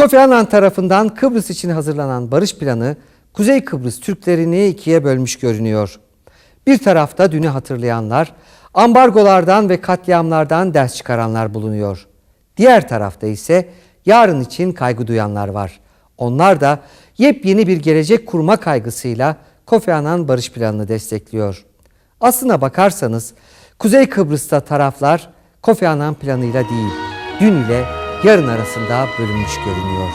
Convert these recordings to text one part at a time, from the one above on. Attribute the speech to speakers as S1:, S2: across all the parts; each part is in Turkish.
S1: Kofi Annan tarafından Kıbrıs için hazırlanan barış planı Kuzey Kıbrıs Türklerini ikiye bölmüş görünüyor. Bir tarafta dünü hatırlayanlar, ambargolardan ve katliamlardan ders çıkaranlar bulunuyor. Diğer tarafta ise yarın için kaygı duyanlar var. Onlar da yepyeni bir gelecek kurma kaygısıyla Kofi Annan barış planını destekliyor. Aslına bakarsanız Kuzey Kıbrıs'ta taraflar Kofi Annan planıyla değil, dün ile yarın arasında bölünmüş görünüyor.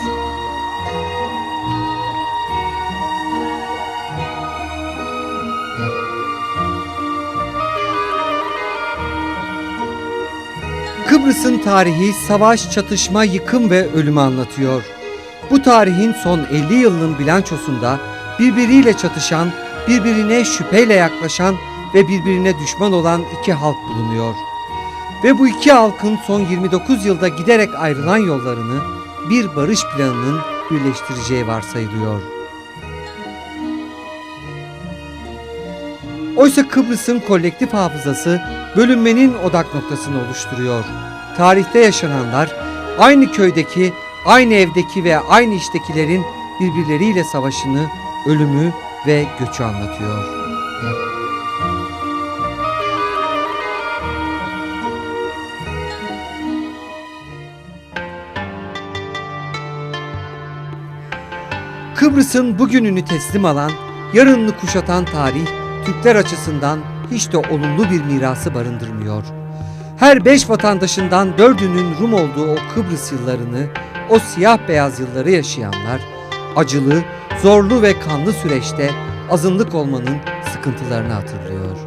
S1: Kıbrıs'ın tarihi savaş, çatışma, yıkım ve ölümü anlatıyor. Bu tarihin son 50 yılının bilançosunda birbiriyle çatışan, birbirine şüpheyle yaklaşan ve birbirine düşman olan iki halk bulunuyor. Ve bu iki halkın son 29 yılda giderek ayrılan yollarını bir barış planının birleştireceği varsayılıyor. Oysa Kıbrıs'ın kolektif hafızası bölünmenin odak noktasını oluşturuyor. Tarihte yaşananlar aynı köydeki, aynı evdeki ve aynı iştekilerin birbirleriyle savaşını, ölümü ve göçü anlatıyor. Kıbrıs'ın bugününü teslim alan, yarınını kuşatan tarih Türkler açısından hiç de olumlu bir mirası barındırmıyor. Her beş vatandaşından dördünün Rum olduğu o Kıbrıs yıllarını, o siyah beyaz yılları yaşayanlar, acılı, zorlu ve kanlı süreçte azınlık olmanın sıkıntılarını hatırlıyor.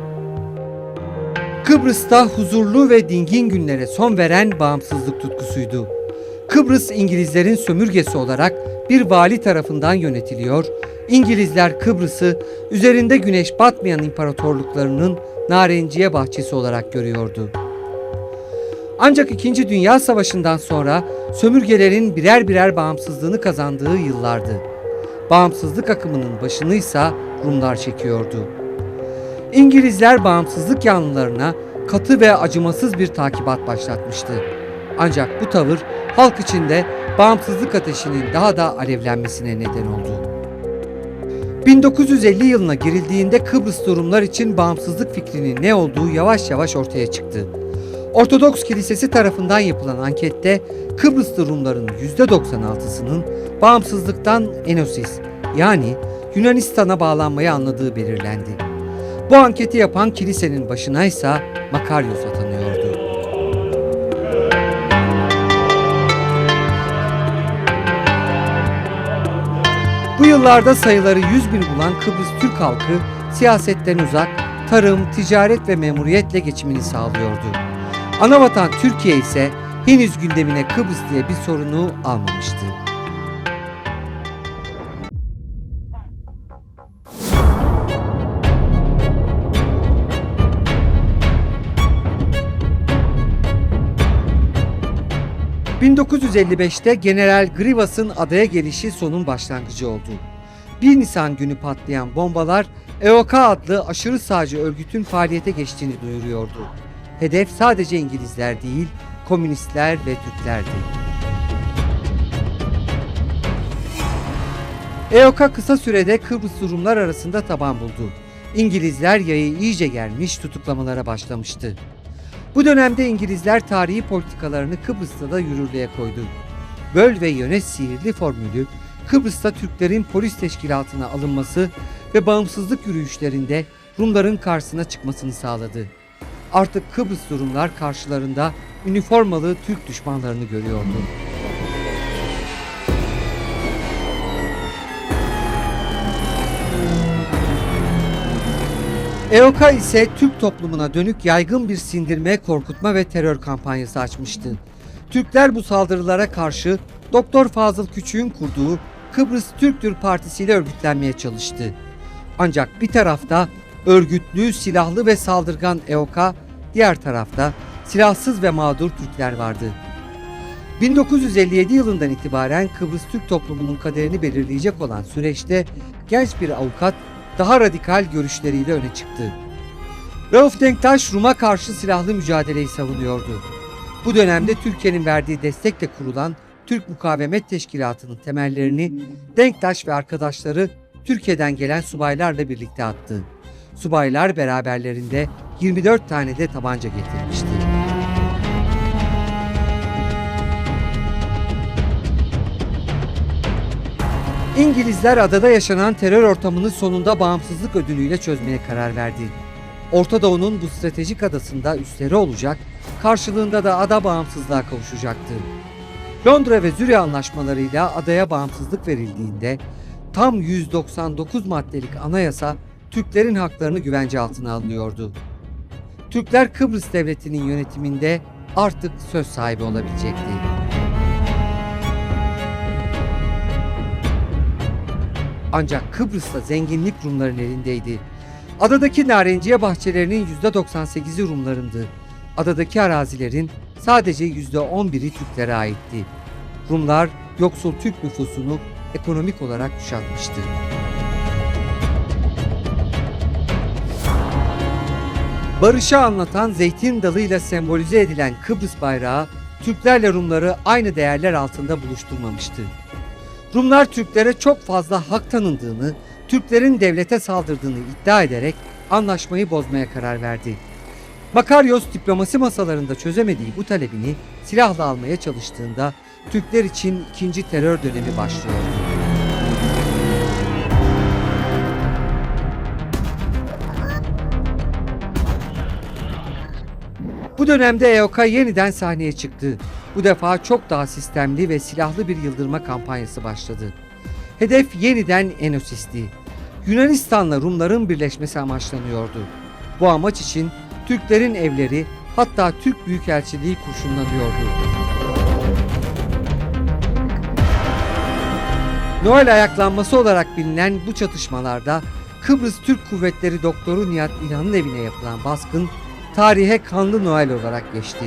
S1: Kıbrıs'ta huzurlu ve dingin günlere son veren bağımsızlık tutkusuydu. Kıbrıs İngilizlerin sömürgesi olarak bir vali tarafından yönetiliyor. İngilizler Kıbrıs'ı üzerinde güneş batmayan imparatorluklarının narenciye bahçesi olarak görüyordu. Ancak 2. Dünya Savaşı'ndan sonra sömürgelerin birer birer bağımsızlığını kazandığı yıllardı. Bağımsızlık akımının başını ise Rumlar çekiyordu. İngilizler bağımsızlık yanlılarına katı ve acımasız bir takibat başlatmıştı. Ancak bu tavır halk içinde bağımsızlık ateşinin daha da alevlenmesine neden oldu. 1950 yılına girildiğinde Kıbrıs Rumlar için bağımsızlık fikrinin ne olduğu yavaş yavaş ortaya çıktı. Ortodoks Kilisesi tarafından yapılan ankette Kıbrıslı Rumların %96'sının bağımsızlıktan Enosis yani Yunanistan'a bağlanmayı anladığı belirlendi. Bu anketi yapan kilisenin başına ise Makaryos atanıyordu. Bu yıllarda sayıları 100 bin bulan Kıbrıs Türk halkı siyasetten uzak, tarım, ticaret ve memuriyetle geçimini sağlıyordu. Anavatan Türkiye ise henüz gündemine Kıbrıs diye bir sorunu almamıştı. ...1955'te General Grivas'ın adaya gelişi sonun başlangıcı oldu. 1 Nisan günü patlayan bombalar EOK adlı aşırı sağcı örgütün faaliyete geçtiğini duyuruyordu. Hedef sadece İngilizler değil, komünistler ve Türklerdi. EOK kısa sürede Kıbrıslı Rumlar arasında taban buldu. İngilizler yayı iyice gelmiş tutuklamalara başlamıştı. Bu dönemde İngilizler tarihi politikalarını Kıbrıs'ta da yürürlüğe koydu. Böl ve yönet sihirli formülü Kıbrıs'ta Türklerin polis teşkilatına alınması ve bağımsızlık yürüyüşlerinde Rumların karşısına çıkmasını sağladı. Artık Kıbrıslı Rumlar karşılarında üniformalı Türk düşmanlarını görüyordu. EOK ise Türk toplumuna dönük yaygın bir sindirme, korkutma ve terör kampanyası açmıştı. Türkler bu saldırılara karşı Doktor Fazıl Küçük'ün kurduğu Kıbrıs Türktür Partisi ile örgütlenmeye çalıştı. Ancak bir tarafta örgütlü, silahlı ve saldırgan EOK, diğer tarafta silahsız ve mağdur Türkler vardı. 1957 yılından itibaren Kıbrıs Türk toplumunun kaderini belirleyecek olan süreçte genç bir avukat daha radikal görüşleriyle öne çıktı. Rauf Denktaş Rum'a karşı silahlı mücadeleyi savunuyordu. Bu dönemde Türkiye'nin verdiği destekle kurulan Türk Mukavemet Teşkilatı'nın temellerini Denktaş ve arkadaşları Türkiye'den gelen subaylarla birlikte attı. Subaylar beraberlerinde 24 tane de tabanca getirmişti. İngilizler adada yaşanan terör ortamını sonunda bağımsızlık ödülüyle çözmeye karar verdi. Orta Doğu'nun bu stratejik adasında üsleri olacak, karşılığında da ada bağımsızlığa kavuşacaktı. Londra ve Zürih anlaşmalarıyla adaya bağımsızlık verildiğinde tam 199 maddelik anayasa Türklerin haklarını güvence altına alıyordu. Türkler Kıbrıs Devleti'nin yönetiminde artık söz sahibi olabilecekti. Ancak Kıbrıs'ta zenginlik Rumların elindeydi. Adadaki narenciye bahçelerinin %98'i Rumlarındı. Adadaki arazilerin sadece %11'i Türklere aitti. Rumlar yoksul Türk nüfusunu ekonomik olarak kuşatmıştı. Barışı anlatan zeytin dalıyla sembolize edilen Kıbrıs bayrağı Türklerle Rumları aynı değerler altında buluşturmamıştı. Rumlar Türklere çok fazla hak tanındığını, Türklerin devlete saldırdığını iddia ederek anlaşmayı bozmaya karar verdi. Makaryos diplomasi masalarında çözemediği bu talebini silahla almaya çalıştığında Türkler için ikinci terör dönemi başlıyordu. Bu dönemde EOK yeniden sahneye çıktı. Bu defa çok daha sistemli ve silahlı bir yıldırma kampanyası başladı. Hedef yeniden Enosis'ti. Yunanistan'la Rumların birleşmesi amaçlanıyordu. Bu amaç için Türklerin evleri hatta Türk Büyükelçiliği kurşunlanıyordu. Noel ayaklanması olarak bilinen bu çatışmalarda Kıbrıs Türk Kuvvetleri Doktoru Nihat İlhan'ın evine yapılan baskın tarihe kanlı Noel olarak geçti.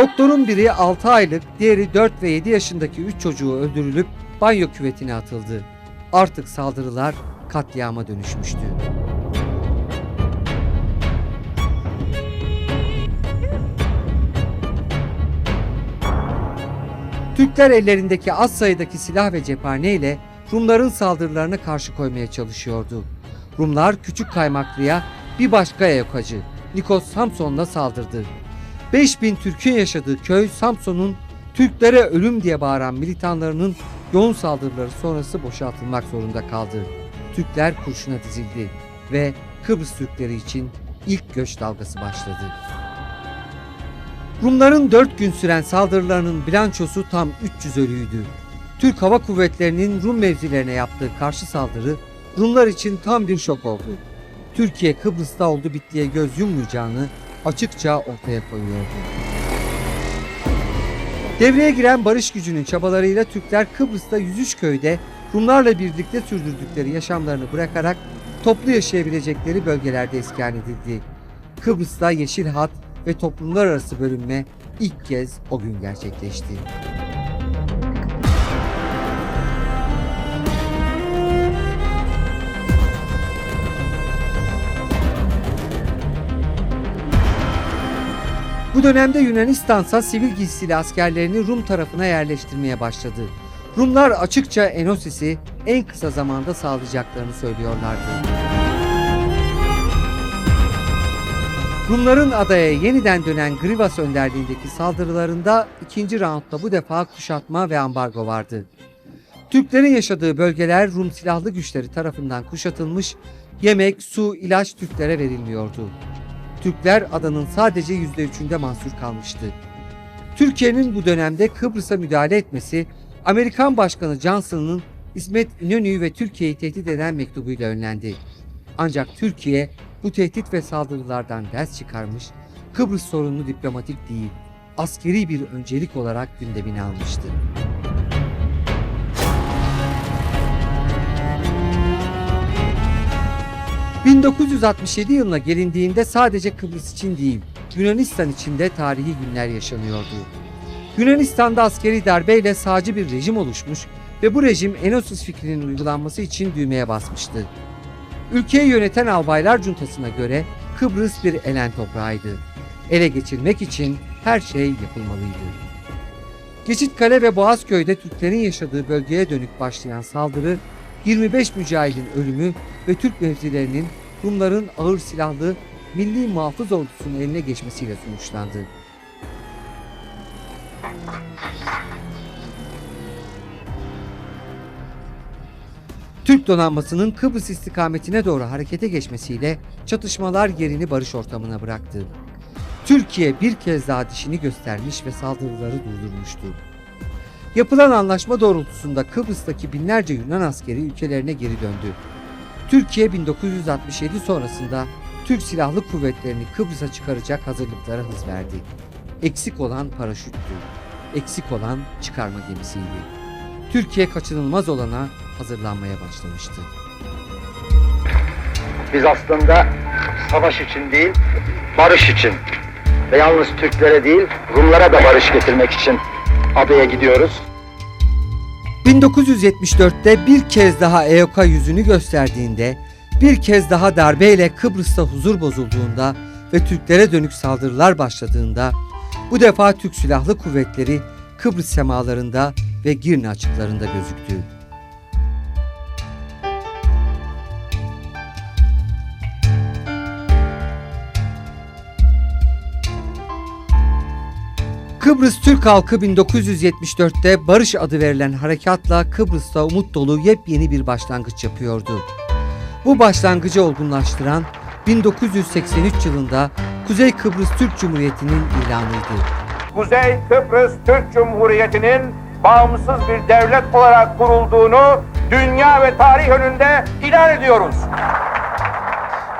S1: Doktorun biri 6 aylık, diğeri 4 ve 7 yaşındaki 3 çocuğu öldürülüp banyo küvetine atıldı. Artık saldırılar katliama dönüşmüştü. Türkler ellerindeki az sayıdaki silah ve cephane ile Rumların saldırılarına karşı koymaya çalışıyordu. Rumlar Küçük Kaymaklı'ya bir başka Eyokacı Nikos Samson'la saldırdı. 5000 Türk'ün yaşadığı köy Samson'un Türklere ölüm diye bağıran militanlarının yoğun saldırıları sonrası boşaltılmak zorunda kaldı. Türkler kurşuna dizildi ve Kıbrıs Türkleri için ilk göç dalgası başladı. Rumların 4 gün süren saldırılarının bilançosu tam 300 ölüydü. Türk Hava Kuvvetleri'nin Rum mevzilerine yaptığı karşı saldırı Rumlar için tam bir şok oldu. Türkiye Kıbrıs'ta oldu bittiye göz yummayacağını açıkça ortaya koyuyordu. Devreye giren barış gücünün çabalarıyla Türkler Kıbrıs'ta 103 köyde Rumlarla birlikte sürdürdükleri yaşamlarını bırakarak toplu yaşayabilecekleri bölgelerde iskan edildi. Kıbrıs'ta yeşil hat ve toplumlar arası bölünme ilk kez o gün gerçekleşti. Bu dönemde Yunanistan ise sivil giysili askerlerini Rum tarafına yerleştirmeye başladı. Rumlar açıkça Enosis'i en kısa zamanda sağlayacaklarını söylüyorlardı. Rumların adaya yeniden dönen Grivas önderliğindeki saldırılarında ikinci roundda bu defa kuşatma ve ambargo vardı. Türklerin yaşadığı bölgeler Rum silahlı güçleri tarafından kuşatılmış, yemek, su, ilaç Türklere verilmiyordu. Türkler adanın sadece %3'ünde mahsur kalmıştı. Türkiye'nin bu dönemde Kıbrıs'a müdahale etmesi, Amerikan Başkanı Johnson'ın İsmet İnönü'yü ve Türkiye'yi tehdit eden mektubuyla önlendi. Ancak Türkiye bu tehdit ve saldırılardan ders çıkarmış, Kıbrıs sorununu diplomatik değil, askeri bir öncelik olarak gündemine almıştı. ...1967 yılına gelindiğinde sadece Kıbrıs için değil... ...Yunanistan için de tarihi günler yaşanıyordu. Yunanistan'da askeri darbeyle sağcı bir rejim oluşmuş... ...ve bu rejim Enosis fikrinin uygulanması için düğmeye basmıştı. Ülkeyi yöneten albaylar cuntasına göre Kıbrıs bir elen toprağıydı. Ele geçirmek için her şey yapılmalıydı. Geçitkale ve Boğazköy'de Türklerin yaşadığı bölgeye dönük başlayan saldırı 25 mücahidin ölümü ve Türk mevzilerinin Rumların ağır silahlı Milli Muhafız Ordusu'nun eline geçmesiyle sonuçlandı. Türk donanmasının Kıbrıs istikametine doğru harekete geçmesiyle çatışmalar yerini barış ortamına bıraktı. Türkiye bir kez daha dişini göstermiş ve saldırıları durdurmuştu. Yapılan anlaşma doğrultusunda Kıbrıs'taki binlerce Yunan askeri ülkelerine geri döndü. Türkiye 1967 sonrasında Türk Silahlı Kuvvetleri'ni Kıbrıs'a çıkaracak hazırlıklara hız verdi. Eksik olan paraşüttü. Eksik olan çıkarma gemisiydi. Türkiye kaçınılmaz olana hazırlanmaya başlamıştı.
S2: Biz aslında savaş için değil, barış için ve yalnız Türklere değil, Rumlara da barış getirmek için adaya gidiyoruz.
S1: 1974'te bir kez daha EOK'a yüzünü gösterdiğinde, bir kez daha darbeyle Kıbrıs'ta huzur bozulduğunda ve Türklere dönük saldırılar başladığında, bu defa Türk Silahlı Kuvvetleri Kıbrıs semalarında ve Girne açıklarında gözüktü. Kıbrıs Türk halkı 1974'te Barış adı verilen harekatla Kıbrıs'ta umut dolu yepyeni bir başlangıç yapıyordu. Bu başlangıcı olgunlaştıran 1983 yılında Kuzey Kıbrıs Türk Cumhuriyeti'nin ilanıydı.
S3: Kuzey Kıbrıs Türk Cumhuriyeti'nin bağımsız bir devlet olarak kurulduğunu dünya ve tarih önünde ilan ediyoruz.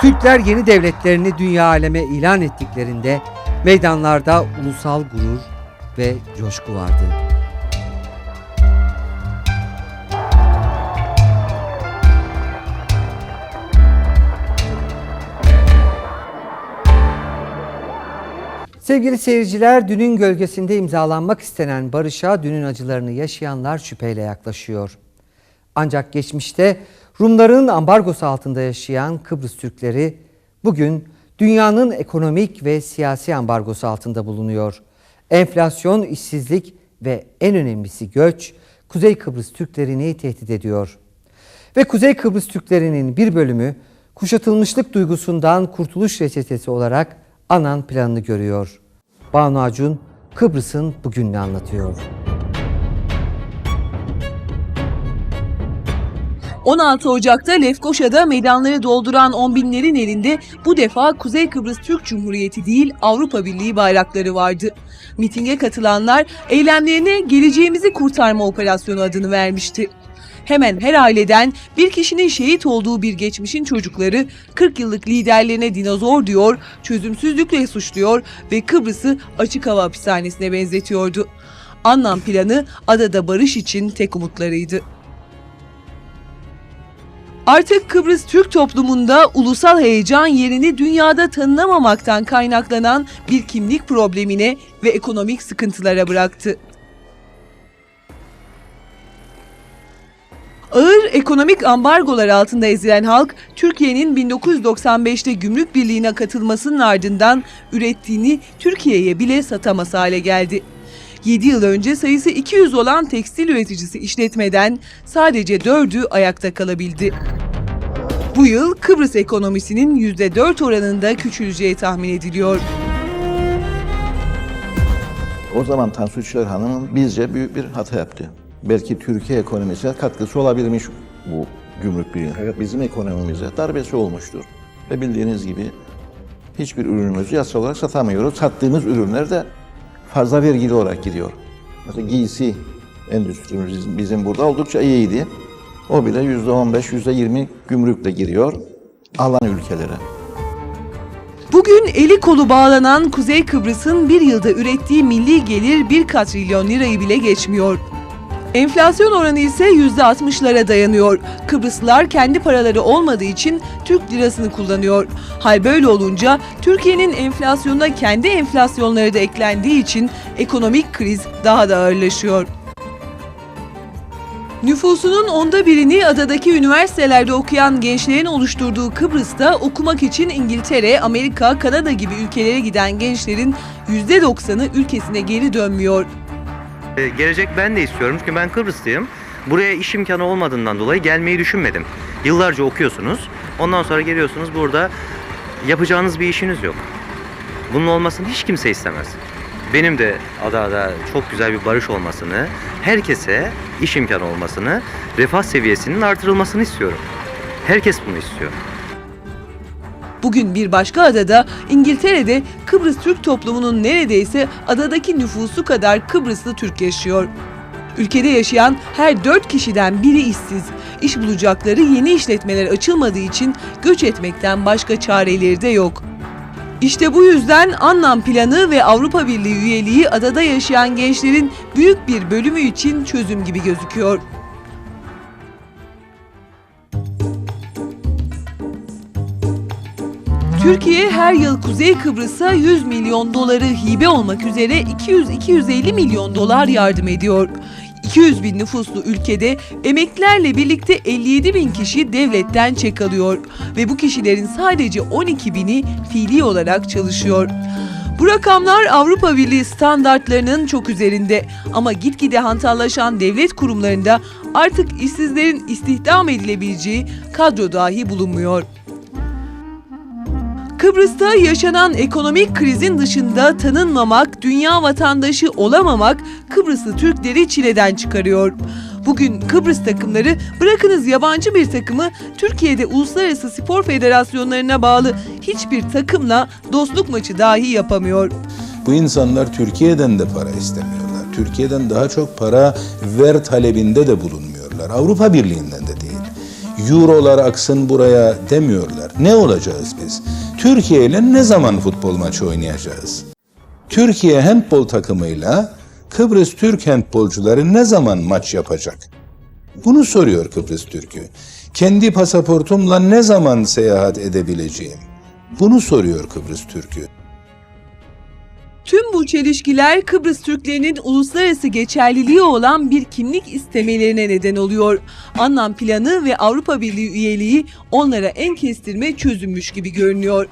S1: Türkler yeni devletlerini dünya aleme ilan ettiklerinde meydanlarda ulusal gurur ve coşku vardı. Sevgili seyirciler, dünün gölgesinde imzalanmak istenen barışa dünün acılarını yaşayanlar şüpheyle yaklaşıyor. Ancak geçmişte Rumların ambargosu altında yaşayan Kıbrıs Türkleri bugün dünyanın ekonomik ve siyasi ambargosu altında bulunuyor. Enflasyon, işsizlik ve en önemlisi göç Kuzey Kıbrıs Türklerini tehdit ediyor. Ve Kuzey Kıbrıs Türklerinin bir bölümü kuşatılmışlık duygusundan kurtuluş reçetesi olarak Anan planını görüyor. Banu Acun Kıbrıs'ın bugününü anlatıyor.
S4: 16 Ocak'ta Lefkoşa'da meydanları dolduran on binlerin elinde bu defa Kuzey Kıbrıs Türk Cumhuriyeti değil Avrupa Birliği bayrakları vardı. Mitinge katılanlar eylemlerine Geleceğimizi Kurtarma Operasyonu adını vermişti. Hemen her aileden bir kişinin şehit olduğu bir geçmişin çocukları 40 yıllık liderlerine dinozor diyor, çözümsüzlükle suçluyor ve Kıbrıs'ı açık hava hapishanesine benzetiyordu. Anlam planı adada barış için tek umutlarıydı. Artık Kıbrıs Türk toplumunda ulusal heyecan yerini dünyada tanınamamaktan kaynaklanan bir kimlik problemine ve ekonomik sıkıntılara bıraktı. Ağır ekonomik ambargolar altında ezilen halk, Türkiye'nin 1995'te Gümrük Birliği'ne katılmasının ardından ürettiğini Türkiye'ye bile satamaz hale geldi. 7 yıl önce sayısı 200 olan tekstil üreticisi işletmeden sadece 4'ü ayakta kalabildi. Bu yıl Kıbrıs ekonomisinin %4 oranında küçüleceği tahmin ediliyor.
S5: O zaman Tansu Çiller Hanım'ın bizce büyük bir hata yaptı. Belki Türkiye ekonomisine katkısı olabilmiş bu gümrük birliği. Evet, bizim ekonomimize darbesi olmuştur. Ve bildiğiniz gibi hiçbir ürünümüzü yasal olarak satamıyoruz. Sattığımız ürünler de fazla vergili olarak gidiyor. Mesela giysi endüstrimiz bizim- burada oldukça iyiydi. O bile yüzde on beş, yüzde yirmi gümrükle giriyor alan ülkelere.
S4: Bugün eli kolu bağlanan Kuzey Kıbrıs'ın bir yılda ürettiği milli gelir 1 katrilyon lirayı bile geçmiyor. Enflasyon oranı ise %60'lara dayanıyor. Kıbrıslılar kendi paraları olmadığı için Türk lirasını kullanıyor. Hal böyle olunca Türkiye'nin enflasyonuna kendi enflasyonları da eklendiği için ekonomik kriz daha da ağırlaşıyor. Nüfusunun onda birini adadaki üniversitelerde okuyan gençlerin oluşturduğu Kıbrıs'ta okumak için İngiltere, Amerika, Kanada gibi ülkelere giden gençlerin %90'ı ülkesine geri dönmüyor.
S6: Ee, Gelecek ben de istiyorum çünkü ben Kıbrıslıyım. Buraya iş imkanı olmadığından dolayı gelmeyi düşünmedim. Yıllarca okuyorsunuz. Ondan sonra geliyorsunuz burada yapacağınız bir işiniz yok. Bunun olmasını hiç kimse istemez. Benim de adada çok güzel bir barış olmasını, herkese iş imkanı olmasını, refah seviyesinin artırılmasını istiyorum. Herkes bunu istiyor.
S4: Bugün bir başka adada İngiltere'de Kıbrıs Türk toplumunun neredeyse adadaki nüfusu kadar Kıbrıslı Türk yaşıyor. Ülkede yaşayan her dört kişiden biri işsiz. İş bulacakları yeni işletmeler açılmadığı için göç etmekten başka çareleri de yok. İşte bu yüzden Anlam Planı ve Avrupa Birliği üyeliği adada yaşayan gençlerin büyük bir bölümü için çözüm gibi gözüküyor. Türkiye her yıl Kuzey Kıbrıs'a 100 milyon doları hibe olmak üzere 200-250 milyon dolar yardım ediyor. 200 bin nüfuslu ülkede emeklilerle birlikte 57 bin kişi devletten çek alıyor ve bu kişilerin sadece 12 bini fiili olarak çalışıyor. Bu rakamlar Avrupa Birliği standartlarının çok üzerinde ama gitgide hantallaşan devlet kurumlarında artık işsizlerin istihdam edilebileceği kadro dahi bulunmuyor. Kıbrıs'ta yaşanan ekonomik krizin dışında tanınmamak, dünya vatandaşı olamamak Kıbrıslı Türkleri çileden çıkarıyor. Bugün Kıbrıs takımları bırakınız yabancı bir takımı Türkiye'de uluslararası spor federasyonlarına bağlı hiçbir takımla dostluk maçı dahi yapamıyor.
S7: Bu insanlar Türkiye'den de para istemiyorlar. Türkiye'den daha çok para ver talebinde de bulunmuyorlar. Avrupa Birliği'nden de değil. Eurolar aksın buraya demiyorlar. Ne olacağız biz? Türkiye ile ne zaman futbol maçı oynayacağız? Türkiye handbol takımıyla Kıbrıs Türk handbolcuları ne zaman maç yapacak? Bunu soruyor Kıbrıs Türk'ü. Kendi pasaportumla ne zaman seyahat edebileceğim? Bunu soruyor Kıbrıs Türk'ü.
S4: Tüm bu çelişkiler Kıbrıs Türklerinin uluslararası geçerliliği olan bir kimlik istemelerine neden oluyor. Anlam planı ve Avrupa Birliği üyeliği onlara en kestirme çözümmüş gibi görünüyor.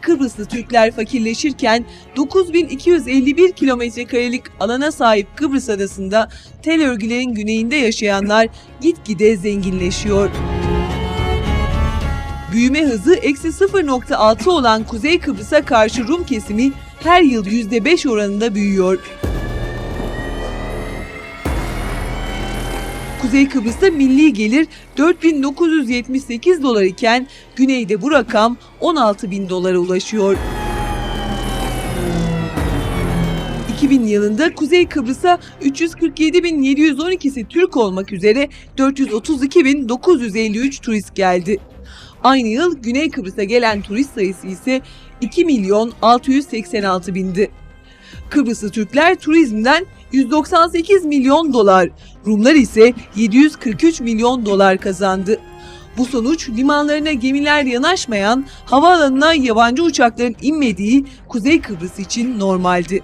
S4: Kıbrıslı Türkler fakirleşirken 9251 kilometre karelik alana sahip Kıbrıs adasında tel örgülerin güneyinde yaşayanlar gitgide zenginleşiyor. Büyüme hızı eksi 0.6 olan Kuzey Kıbrıs'a karşı Rum kesimi her yıl %5 oranında büyüyor. Kuzey Kıbrıs'ta milli gelir 4978 dolar iken güneyde bu rakam 16 bin dolara ulaşıyor. 2000 yılında Kuzey Kıbrıs'a 347.712'si Türk olmak üzere 432.953 turist geldi. Aynı yıl Güney Kıbrıs'a gelen turist sayısı ise 2 milyon 686 bindi. Kıbrıslı Türkler turizmden 198 milyon dolar, Rumlar ise 743 milyon dolar kazandı. Bu sonuç limanlarına gemiler yanaşmayan, havaalanına yabancı uçakların inmediği Kuzey Kıbrıs için normaldi.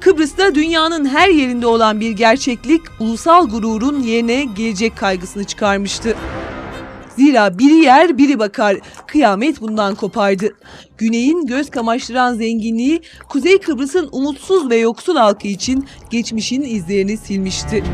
S4: Kıbrıs'ta dünyanın her yerinde olan bir gerçeklik ulusal gururun yerine gelecek kaygısını çıkarmıştı. Zira biri yer biri bakar. Kıyamet bundan kopardı. Güney'in göz kamaştıran zenginliği Kuzey Kıbrıs'ın umutsuz ve yoksul halkı için geçmişin izlerini silmişti.